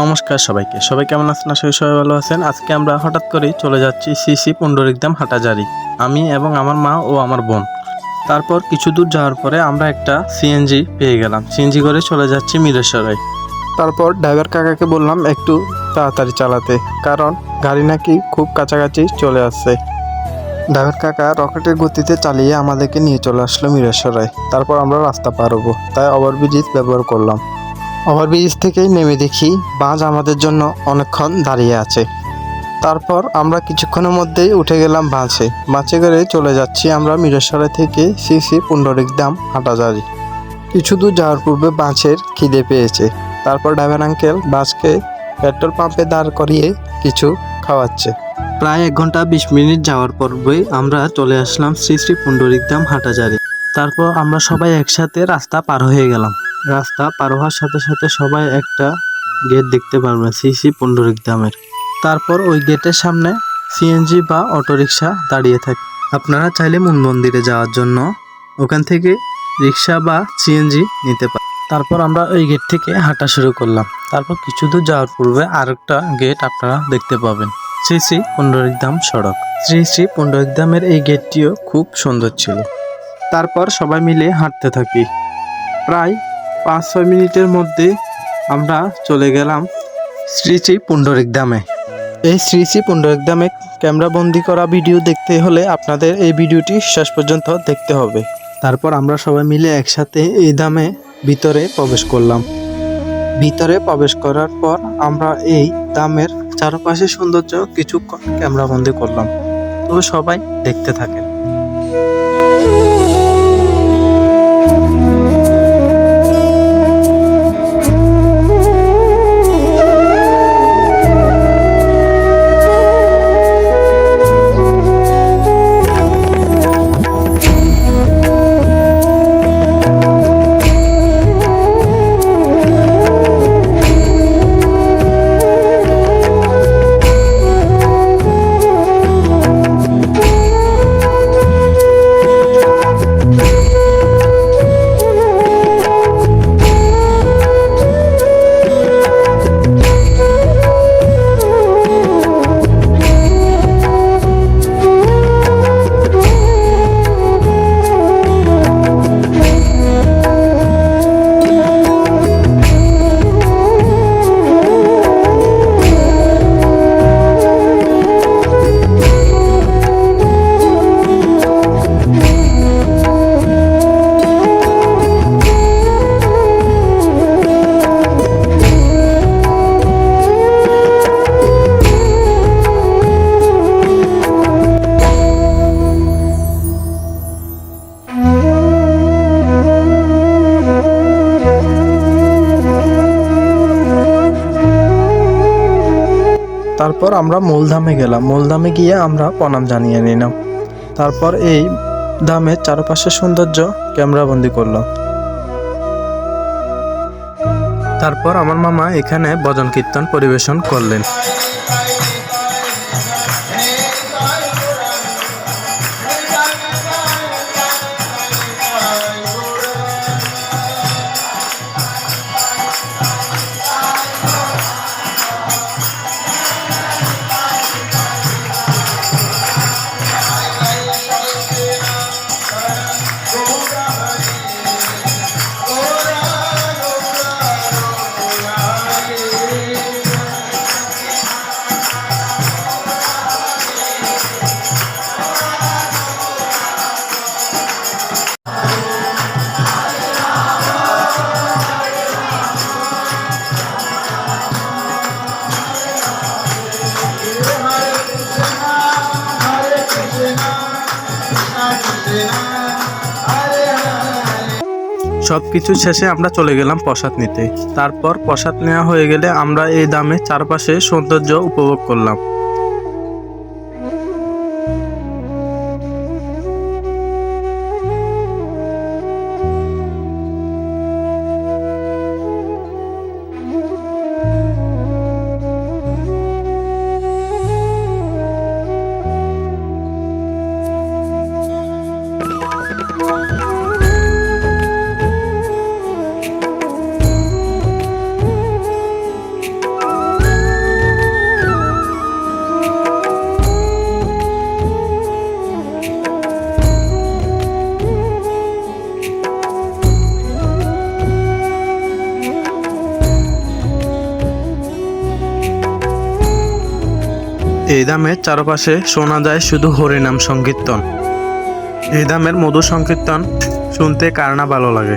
নমস্কার সবাইকে। সবাই কেমন আছেন? আশা করি সবাই ভালো আছেন। আজকে আমরা হঠাৎ করেই চলে যাচ্ছি সিসি পুণ্ডরিকদাম হাটাজারি। আমি এবং আমার মা ও আমার বোন। তারপর কিছু দূর যাওয়ার পরে আমরা একটা সিএনজি পেয়ে গেলাম। সিএনজি করে চলে যাচ্ছি মিরেশ্বরায় তারপর ড্রাইভার কাকাকে বললাম একটু তাড়াতাড়ি চালাতে, কারণ গাড়ি নাকি খুব কাছাকাছি চলে আসছে। ড্রাইভার কাকা রকেটের গতিতে চালিয়ে আমাদেরকে নিয়ে চলে আসলো মিরেশ্বরায় তারপর আমরা রাস্তা পার হব। তাই ওভারব্রিজ ব্যবহার করলাম। ওভারব্রিজ থেকেই নেমে দেখি বাস আমাদের জন্য অনেকক্ষণ দাঁড়িয়ে আছে। তারপর আমরা কিছুক্ষণের মধ্যেই উঠে গেলাম বাসে বাসে করে চলে যাচ্ছি আমরা মিরেশ্বরে থেকে সিসি পুণ্ডরিকদাম হাটাজারি। কিছু দূর যাওয়ার পূর্বে বাসের খিদে পেয়েছে। তারপর ড্রাইভার আঙ্কেল বাসকে পেট্রোল পাম্পে দাঁড় করিয়ে কিছু খাওয়াচ্ছে। প্রায় এক ঘণ্টা বিশ মিনিট যাওয়ার পূর্বেই আমরা চলে আসলাম শ্রী শ্রী পুণ্ডরিকদাম হাটাজারি। তারপর আমরা সবাই একসাথে রাস্তা পার হয়ে গেলাম। রাস্তা পার হওয়ার সাথে সাথে সবাই একটা গেট দেখতে পারবেন সিসি পুণ্ডরিকদামের তারপর ওই গেটের সামনে সিএনজি বা অটোরিকশা দাঁড়িয়ে থাকে। আপনারা চাইলে মন মন্দিরে যাওয়ার জন্য ওখান থেকে রিক্সা বা সিএনজি নিতে পারেন তারপর আমরা ওই গেট থেকে হাঁটা শুরু করলাম। তারপর কিছু দূর যাওয়ার পূর্বে আরেকটা গেট আপনারা দেখতে পাবেন। শ্রী শ্রী পুণ্ডরিকধাম সড়ক। শ্রী শ্রী পুণ্ডরিকধামের এই গেটটিও খুব সুন্দর ছিল। তারপর সবাই মিলে হাঁটতে থাকি। প্রায় পাঁচ ছয় মিনিটের মধ্যে আমরা চলে গেলাম শ্রী শ্রী পুণ্ডরিকধামে এই শ্রী শ্রী পুণ্ডরিকধামে ক্যামেরা বন্দি করা ভিডিও দেখতে হলে আপনাদের এই ভিডিওটি শেষ পর্যন্ত দেখতে হবে। তারপর আমরা সবাই মিলে একসাথে এই দামে ভিতরে প্রবেশ করলাম। ভিতরে প্রবেশ করার পর আমরা এই দামের চারপাশে সৌন্দর্য কিছুক্ষণ ক্যামেরা বন্দি করলাম। তো সবাই দেখতে থাকেন। তারপর আমরা মূলধামে গেলাম। মূলধামে গিয়ে আমরা প্রণাম জানিয়ে নিলাম। তারপর এই ধামের চারপাশের সৌন্দর্য ক্যামেরাবন্দি করলাম তারপর আমার মামা এখানে ভজন কীর্তন পরিবেশন করলেন। সব কিছু শেষে আমরা চলে গেলাম প্রসাদ নিতে। তারপর প্রসাদ নেওয়া হয়ে গেলে আমরা এই দামে চারপাশে সৌন্দর্য উপভোগ করলাম। এই দামের চারপাশে শোনা যায় শুধু হরিনাম সংকীর্তন। এই দামের মধু সংকীর্তন শুনতে কার না ভালো লাগে?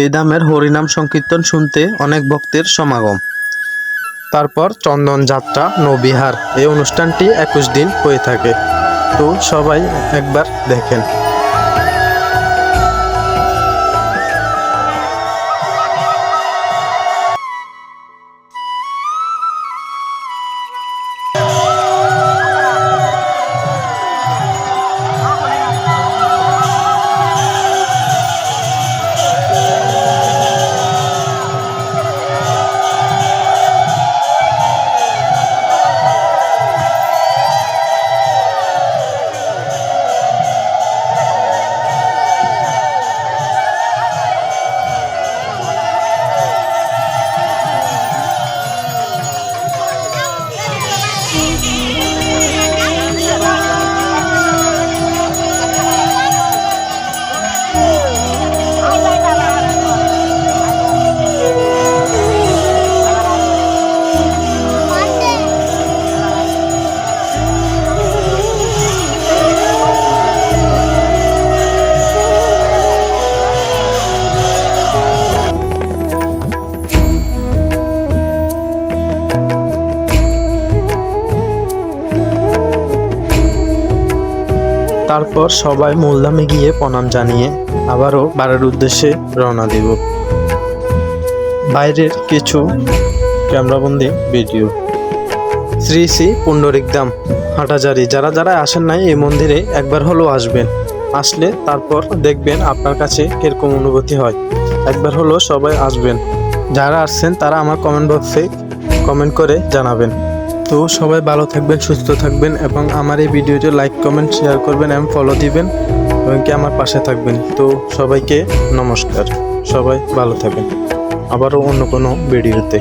এই দামের হরিনাম সংকীর্তন শুনতে অনেক ভক্তের সমাগম। তারপর চন্দন যাত্রা, নবিহার, এই অনুষ্ঠানটি একুশ দিন হয়ে থাকে। তো সবাই একবার দেখেন। তারপর সবাই মূলধামে গিয়ে প্রণাম জানিয়ে আবারও বাড়ির উদ্দেশ্যে রওনা দেব। বাইরের কিছু ক্যামেরাবন্দি ভিডিও। শ্রী শ্রী পুণ্ডরিকদাম হাটাজারি, যারা যারা আসেন নাই এই মন্দিরে একবার হলেও আসবেন। আসলে তারপর দেখবেন আপনার কাছে কীরকম অনুভূতি হয়। একবার হলেও সবাই আসবেন। যারা আসছেন তারা আমার কমেন্ট বক্সে কমেন্ট করে জানাবেন। তো সবাই ভালো থাকবেন, সুস্থ থাকবেন এবং আমার এই ভিডিওটি লাইক কমেন্ট শেয়ার করবেন এবং ফলো দিবেন এবং কি আমার পাশে থাকবেন। তো সবাইকে নমস্কার, সবাই ভালো থাকবেন। আবারও অন্য কোনো ভিডিওতে।